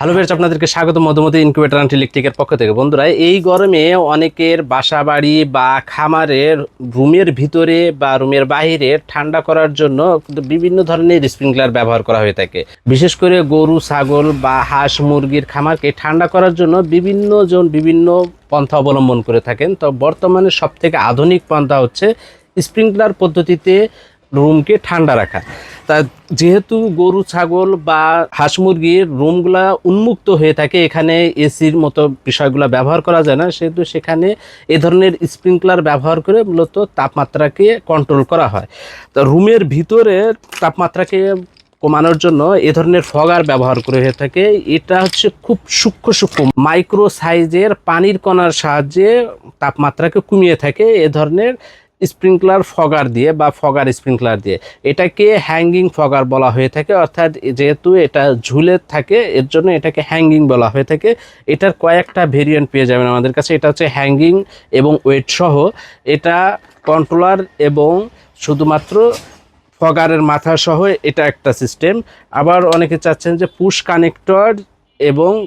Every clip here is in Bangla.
হ্যালো ফ্রেন্ডস আপনাদেরকে স্বাগত। মধুমতি ইনকিউবেটর অ্যান্ড ইলেকট্রিকের পক্ষ থেকে। বন্ধুরা, এই গরমে অনেকের বাসা বাড়ি বা খামারের রুমের ভিতরে বা রুমের বাইরে ঠান্ডা করার জন্য বিভিন্ন ধরনের স্প্রিংকলার ব্যবহার করা হয়ে থাকে। বিশেষ করে গরু, ছাগল বা হাঁস, মুরগির খামারকে ঠান্ডা করার জন্য বিভিন্ন জন বিভিন্ন পন্থা অবলম্বন করে থাকেন। তো বর্তমানে সবথেকে আধুনিক পন্থা হচ্ছে স্প্রিংকলার পদ্ধতিতে রুমকে ঠান্ডা রাখা। তা যেহেতু গরু, ছাগল বা হাঁস মুরগির রুমগুলা উন্মুক্ত হয়ে থাকে, এখানে এসির মতো বিষয়গুলো ব্যবহার করা যায় না, সেহেতু সেখানে এ ধরনের স্প্রিংকলার ব্যবহার করে মূলত তাপমাত্রাকে কন্ট্রোল করা হয়। তো রুমের ভিতরে তাপমাত্রাকে কমানোর জন্য এ ধরনের ফগার ব্যবহার করে হয়ে থাকে। এটা হচ্ছে খুব সূক্ষ্ম সূক্ষ্ম মাইক্রো সাইজের পানির কণার সাহায্যে তাপমাত্রাকে কমিয়ে থাকে। এ ধরনের স্প্রিংকলার ফগার দিয়ে বা ফগার স্প্রিংকলার দিয়ে। এটাকে হ্যাঙ্গিং ফগার বলা হয়ে থাকে, অর্থাৎ যেহেতু এটা ঝুলে থাকে, এর জন্য এটাকে হ্যাঙ্গিং বলা হয়ে থাকে। এটার কয়েকটা ভেরিয়েন্ট পেয়ে যাবেন আমাদের কাছে। এটা হচ্ছে হ্যাঙ্গিং এবং ওয়েট সহ। এটা কন্ট্রোলার এবং শুধুমাত্র ফগারের মাথা সহ এটা একটা সিস্টেম আবার অনেকে চাচ্ছেন যে পুশ কানেক্টর এবং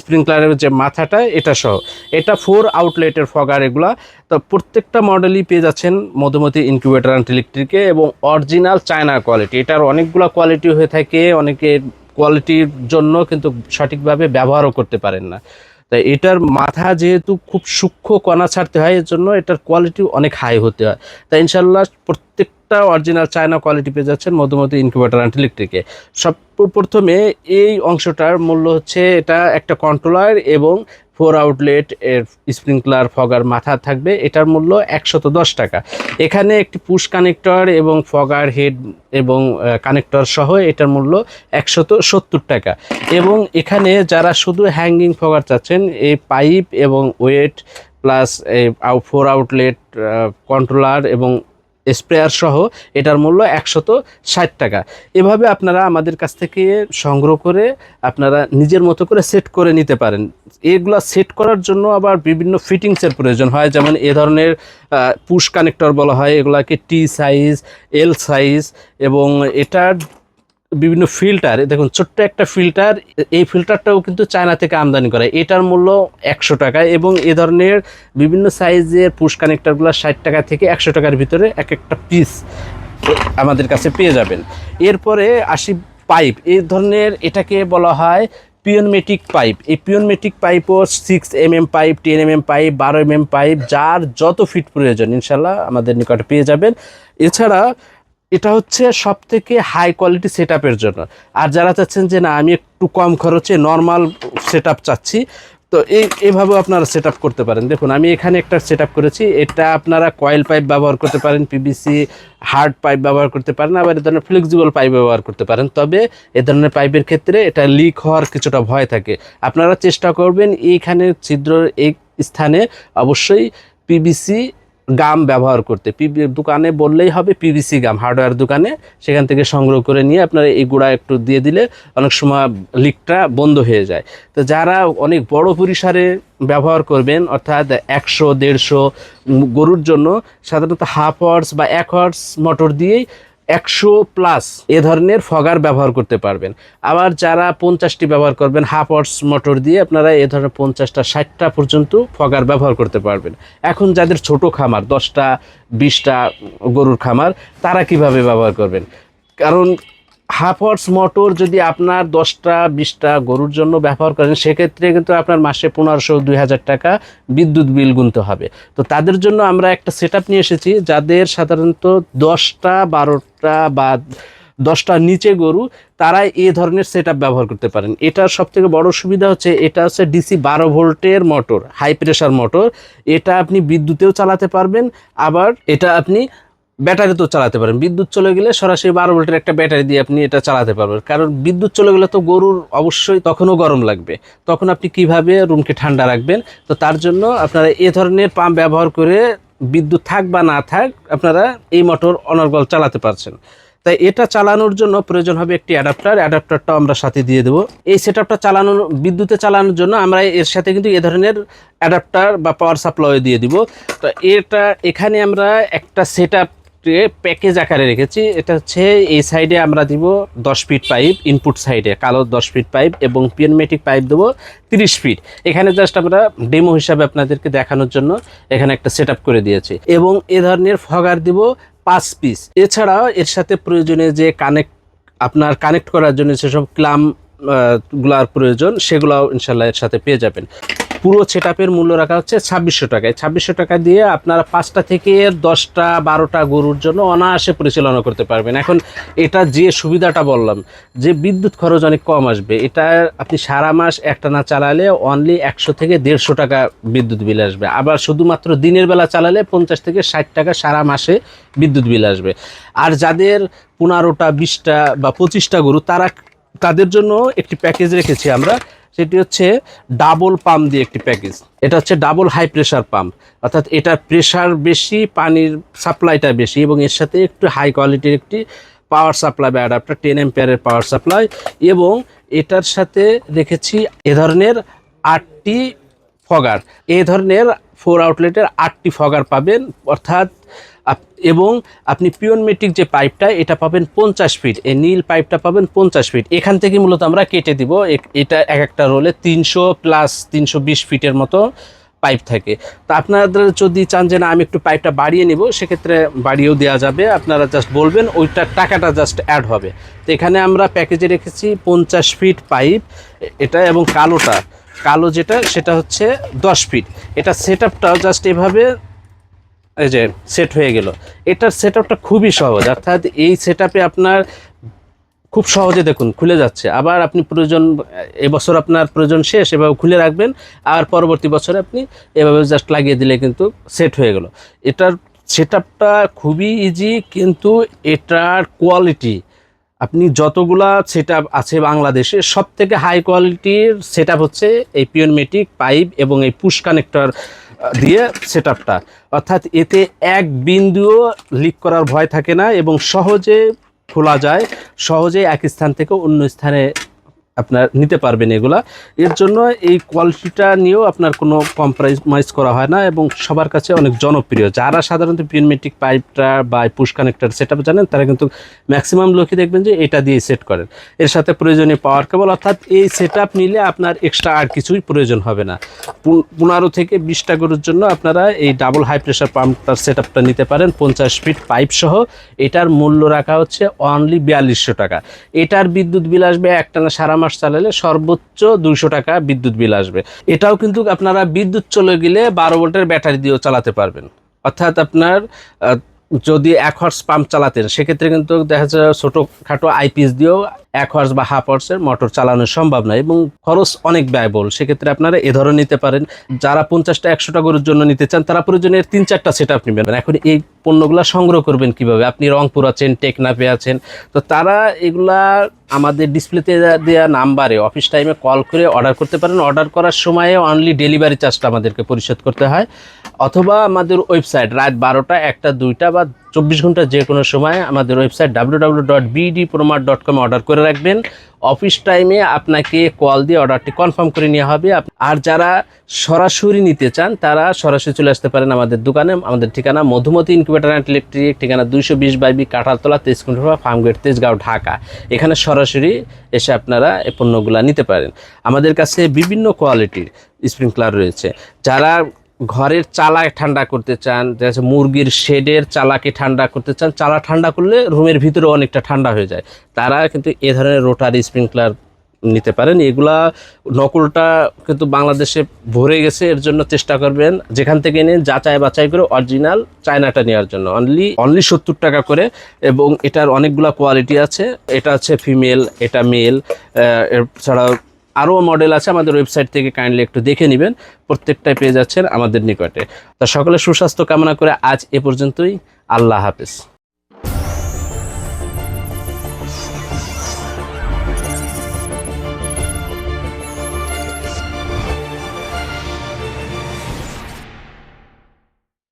স্প্রিংকলারের যে মাথাটা, এটা সহ। এটা ফোর আউটলেটের ফগার এগুলা। তো প্রত্যেকটা মডেলই পেয়ে যাচ্ছেন মধুমতি ইনকিউবেটার অ্যান্ড ইলেকট্রিকে এবং অরিজিনাল চায়না কোয়ালিটি এটার অনেকগুলো কোয়ালিটি হয়ে থাকে, অনেকে কোয়ালিটির জন্য কিন্তু সঠিকভাবে ব্যবহারও করতে পারেন না। তাই এটার মাথা যেহেতু খুব সূক্ষ্ম কণা ছাড়তে হয়, এর জন্য এটার কোয়ালিটি অনেক হাই হতে হয়। তাই ইনশাল্লাহ প্রত্যেকটা অরিজিনাল চায়না কোয়ালিটি পেয়ে যাচ্ছেন মধুমতি ইনকিউবেটার অ্যান্ড ইলেকট্রিকে সব প্রথমে এই অংশটার মূল্য হচ্ছে এটা একটা কন্ট্রোলার এবং ফোর আউটলেট এর স্প্রিংকলার ফগার মাথা থাকবে। এটার মূল্য একশত দশ টাকা। এখানে একটি পুশ কানেক্টর এবং ফগার হেড এবং কানেক্টর সহ এটার মূল্য একশত সত্তর টাকা। এবং এখানে যারা শুধু হ্যাঙ্গিং ফগার চাচ্ছেন, এই পাইপ এবং ওয়েট প্লাস এই ফোর আউটলেট কন্ট্রোলার এবং স্প্রেয়ার সহ এটার মূল্য একশত ষাট টাকা। এভাবে আপনারা আমাদের কাছ থেকে সংগ্রহ করে আপনারা নিজের মতো করে সেট করে নিতে পারেন। এগুলো সেট করার জন্য আবার বিভিন্ন ফিটিংসের প্রয়োজন হয়। যেমন এ ধরনের পুশ কানেক্টর বলা হয়। এগুলাকে টি সাইজ এল সাইজ এবং এটার বিভিন্ন ফিল্টার দেখুন, ছোট্ট একটা ফিল্টার এই ফিল্টারটাও কিন্তু চায়না থেকে আমদানি করে। এটার মূল্য একশো টাকা এবং এ ধরনের বিভিন্ন সাইজের পুশ কানেক্টরগুলো ষাট টাকা থেকে একশো টাকার ভিতরে এক একটা পিস আমাদের কাছে পেয়ে যাবেন। এরপরে আসি পাইপ এই ধরনের এটাকে বলা হয় পিওনমেটিক পাইপ এই pneumatic পাইপও six M M pipe ten M M pipe বারো এম এম পাইপ যার যত ফিট প্রয়োজন ইনশাল্লাহ আমাদের নিকটে পেয়ে যাবেন। এছাড়া এটা হচ্ছে সব থেকে হাই কোয়ালিটি সেট জন্য। আর যারা চাচ্ছেন যে না, আমি একটু কম খরচে নর্মাল সেট চাচ্ছি, তো এই, এভাবেও আপনারা সেট করতে পারেন। দেখুন, আমি এখানে একটা সেট করেছি, এটা আপনারা কয়েল পাইপ ব্যবহার করতে পারেন পিবিসি হার্ড পাইপ ব্যবহার করতে পারেন, আবার এ ধরনের ফ্লেক্সিবল পাইপ ব্যবহার করতে পারেন। তবে এ ধরনের পাইপের ক্ষেত্রে এটা লিক হওয়ার কিছুটা ভয় থাকে। আপনারা চেষ্টা করবেন এইখানে ছিদ্র এই স্থানে অবশ্যই পিবিসি গাম ব্যবহার করতে। দোকানে বললেই হবে পিভিসি গাম, হার্ডওয়্যার দোকানে। সেখান থেকে সংগ্রহ করে নিয়ে আপনারা এই গুঁড়া একটু দিয়ে দিলে অনেক সময় লিকটা বন্ধ হয়ে যায়। তো যারা অনেক বড় পরিসরে ব্যবহার করবেন, অর্থাৎ একশো, দেড়শো গরুর জন্য সাধারণত হাফ হর্স বা এক হর্স মোটর দিয়েই একশো প্লাস এ ধরনের ফগার ব্যবহার করতে পারবেন। আবার যারা পঞ্চাশটি ব্যবহার করবেন, হাফ অর্স মোটর দিয়ে আপনারা এ ধরনের পঞ্চাশটা, ষাটটা পর্যন্ত ফগার ব্যবহার করতে পারবেন। এখন যাদের ছোট খামার, দশটা, বিশটা গরুর খামার, তারা কীভাবে ব্যবহার করবেন? কারণ হাফ হর্স মোটর যদি আপনার দশটা, বিশটা গরুর জন্য ব্যবহার করেন, সেক্ষেত্রে কিন্তু আপনার মাসে পনেরোশো, দুই হাজার টাকা বিদ্যুৎ বিল গুনতে হবে। তো তাদের জন্য আমরা একটা সেট নিয়ে এসেছি, যাদের সাধারণত দশটা, বারোটা বা দশটার নিচে গরু তারা এ ধরনের সেট ব্যবহার করতে পারেন। এটার সব থেকে বড় সুবিধা হচ্ছে, এটা হচ্ছে ডিসি বারো ভোল্টের মোটর হাই প্রেশার মোটর এটা আপনি বিদ্যুতেও চালাতে পারবেন, আবার এটা আপনি ব্যাটারিতেও চালাতে পারেন। বিদ্যুৎ চলে গেলে সরাসরি বারো ভোল্টের একটা ব্যাটারি দিয়ে আপনি এটা চালাতে পারবেন। কারণ বিদ্যুৎ চলে গেলে তো গরুর অবশ্যই তখনও গরম লাগবে। তখন আপনি কীভাবে রুমকে ঠান্ডা রাখবেন? তো তার জন্য আপনারা এ ধরনের পাম্প ব্যবহার করে বিদ্যুৎ থাক বা না থাক, আপনারা এই মোটর অনর্গল চালাতে পারছেন। তাই এটা চালানোর জন্য প্রয়োজন হবে একটি অ্যাডাপ্টার। অ্যাডাপ্টারটাও আমরা সাথে দিয়ে দেবো। এই সেট আপটা চালানোর, বিদ্যুতে চালানোর জন্য আমরা এর সাথে কিন্তু এ ধরনের অ্যাডাপ্টার বা পাওয়ার সাপ্লাই দিয়ে দিব। তো এটা, এখানে আমরা একটা সেট প্যাকেজ আকারে রেখেছি। এটা হচ্ছে এই সাইডে আমরা দিব দশ ফিট পাইপ ইনপুট সাইডে কালো দশ ফিট পাইপ এবং পিএনমেটিক পাইপ দেবো তিরিশ ফিট এখানে জাস্ট আমরা ডেমো হিসাবে আপনাদেরকে দেখানোর জন্য এখানে একটা সেট করে দিয়েছি। এবং এ ধরনের ফগার দিব পাঁচ পিস এছাড়াও এর সাথে প্রয়োজনে যে কানেক্ট আপনার কানেক্ট করার জন্য সেসব ক্লামগুলার প্রয়োজন, সেগুলোও ইনশাল্লাহ এর সাথে পেয়ে যাবেন। পুরো সেট মূল্য রাখা হচ্ছে ছাব্বিশশো টাকায়। ছাব্বিশশো টাকা দিয়ে আপনারা পাঁচটা থেকে দশটা, বারোটা গরুর জন্য অনায়াসে পরিচালনা করতে পারবেন। এখন এটা যে সুবিধাটা বললাম, যে বিদ্যুৎ খরচ অনেক কম আসবে, এটা আপনি সারা মাস একটা না চালালে অনলি একশো থেকে দেড়শো টাকা বিদ্যুৎ বিল আসবে। আবার শুধুমাত্র দিনের বেলা চালালে পঞ্চাশ থেকে ষাট টাকা সারা মাসে বিদ্যুৎ বিল আসবে। আর যাদের পনেরোটা, বিশটা বা পঁচিশটা গরু, তারা, তাদের জন্য একটি প্যাকেজ রেখেছি আমরা সেটি হচ্ছে ডাবল পাম্প দিয়ে একটি প্যাকেজ এটা হচ্ছে ডাবল হাই প্রেশার পাম্প অর্থাৎ এটা প্রেশার বেশি, পানির সাপ্লাইটা বেশি এবং এর সাথে একটু হাই কোয়ালিটির একটি পাওয়ার সাপ্লাই বা অ্যাডাপ্টার টেন এম্পিয়ারের পাওয়ার সাপ্লাই এবং এটার সাথে রেখেছি এ ধরনের আটটি ফগার। এ ধরনের ফোর আউটলেটের আটটি ফগার পাবেন। অর্থাৎ এবং আপনি পিওনমেটিক যে পাইপটা এটা পাবেন পঞ্চাশ ফিট এই নীল পাইপটা পাবেন পঞ্চাশ ফিট এখান থেকে মূলত আমরা কেটে দিব এটা এক একটা রোলে তিনশো প্লাস তিনশো বিশ ফিটের মতো পাইপ থাকে। তো আপনাদের যদি চান যে না, আমি একটু পাইপটা বাড়িয়ে নিব, সেক্ষেত্রে বাড়িয়েও দেওয়া যাবে। আপনারা জাস্ট বলবেন ওইটার টাকাটা জাস্ট অ্যাড হবে। তো এখানে আমরা প্যাকেজে রেখেছি পঞ্চাশ ফিট পাইপ এটা এবং কালোটা। কালো যেটা, সেটা হচ্ছে দশ ফিট এটা সেট আপটাও জাস্ট এভাবে এই যে সেট হয়ে গেল। এটার সেট আপটা খুবই সহজ। অর্থাৎ এই সেট আপনার খুব সহজে দেখুন, খুলে যাচ্ছে। আবার আপনি প্রয়োজন এবছর আপনার প্রয়োজন শেষ, এভাবে খুলে রাখবেন। আর পরবর্তী বছরে আপনি এভাবে জাস্ট লাগিয়ে দিলে কিন্তু সেট হয়ে গেল। এটার সেট খুবই ইজি কিন্তু এটার কোয়ালিটি আপনি যতগুলা সেট আছে বাংলাদেশে সব থেকে হাই কোয়ালিটির সেট হচ্ছে এই পিওনমেটিক পাইপ এবং এই পুশ কানেক্টর দিয়ে সেট অর্থাৎ এতে এক বিন্দুও লিক করার ভয় থাকে না এবং সহজে খোলা যায় সহজে এক স্থান থেকে অন্য স্থানে আপনার নিতে পারবেন এগুলা। এর জন্য এই কোয়ালিটিটা নিয়েও আপনার কোনো কম্প্রোমাইজ করা হয় না এবং সবার কাছে অনেক জনপ্রিয়। যারা সাধারণত পিনমেটিক পাইপটা বা পুশ কানেক্টর সেট জানেন, তারা কিন্তু ম্যাক্সিমাম লোকই দেখবেন যে এটা দিয়ে সেট করেন। এর সাথে প্রয়োজনীয় পাওয়ার কেবল অর্থাৎ এই সেট নিলে আপনার এক্সট্রা আর কিছুই প্রয়োজন হবে না। পনেরো থেকে বিশটা গরুর জন্য আপনারা এই ডাবল হাই প্রেশার পাম্পটার সেট নিতে পারেন, পঞ্চাশ ফিট পাইপ সহ। এটার মূল্য রাখা হচ্ছে অনলি বিয়াল্লিশশো টাকা। এটার বিদ্যুৎ বিল আসবে একটানা সারা মাস চালালে সর্বোচ্চ দুইশো টাকা বিদ্যুৎ বিল আসবে। এটাও কিন্তু আপনারা বিদ্যুৎ চলে গেলে বারো ভোল্টের ব্যাটারি দিয়েও চালাতে পারবেন। অর্থাৎ আপনার যদি এক হর্স পাম্প চালাতেন, সেক্ষেত্রে কিন্তু দেখা যায় ছোটোখাটো আইপিএস দিয়েও এক হর্স বা হাফ হর্সের মোটর চালানো সম্ভব নয় এবং খরচ অনেক ব্যয়বহুল। সেক্ষেত্রে আপনারা এ ধরনের নিতে পারেন। যারা পঞ্চাশটা, একশোটা গরুর জন্য নিতে চান, তারা প্রয়োজনের তিন, চারটা সেট আপ নেবেন। এখন এই পণ্যগুলো সংগ্রহ করবেন কীভাবে? আপনি রংপুর আছেন, টেকনাফে আছেন, তো তারা এগুলা আমাদের ডিসপ্লেতে দেওয়া নাম্বারে অফিস টাইমে কল করে অর্ডার করতে পারেন। অর্ডার করার সময়ে অনলি ডেলিভারি চার্জটা আমাদেরকে পরিশোধ করতে হয়। অথবা আমাদের ওয়েবসাইট রাত বারোটা, একটা, দুইটা বা চব্বিশ ঘণ্টা যে কোনো সময় আমাদের website W W dot BD promar dot কমে অর্ডার করে রাখবেন। অফিস টাইমে আপনাকে কল দিয়ে অর্ডারটি কনফার্ম করে নেওয়া হবে। আর যারা সরাসরি নিতে চান, তারা সরাসরি চলে আসতে পারেন আমাদের দোকানে। আমাদের ঠিকানা মধুমতি ইনকিউবেটার অ্যান্ড ইলেকট্রিক ঠিকানা দুইশো বিশ বাইবি কাঁঠালতলা তেজকুন্ডা ফার্মগেট, তেজগাঁও, ঢাকা। এখানে সরাসরি এসে আপনারা এই পণ্যগুলো নিতে পারেন। আমাদের কাছে বিভিন্ন কোয়ালিটির স্প্রিংকলার রয়েছে। যারা ঘরের চালা ঠান্ডা করতে চান, দেখা মুরগির শেডের চালাকে ঠান্ডা করতে চান, চালা ঠান্ডা করলে রুমের ভিতরে অনেকটা ঠান্ডা হয়ে যায়। তারা কিন্তু এ ধরনের রোটারি স্প্রিংকলার নিতে পারেন। এগুলা নকলটা কিন্তু বাংলাদেশে ভরে গেছে, এর জন্য চেষ্টা করবেন যেখান থেকে নিন, যাচাই বাছাই করে অরিজিনাল চায়নাটা নেওয়ার জন্য। অনলি অনলি সত্তর টাকা করে এবং এটার অনেকগুলা কোয়ালিটি আছে। এটা আছে ফিমেল এটা মেল এছাড়াও আরও মডেল আছে, আমাদের ওয়েবসাইট থেকে কাইন্ডলি একটু দেখে নেবেন। প্রত্যেকটাই পেয়ে যাচ্ছেন আমাদের নিকটে। তা সকলে সুস্বাস্থ্য কামনা করে আজ এ পর্যন্তই। আল্লাহ হাফেজ।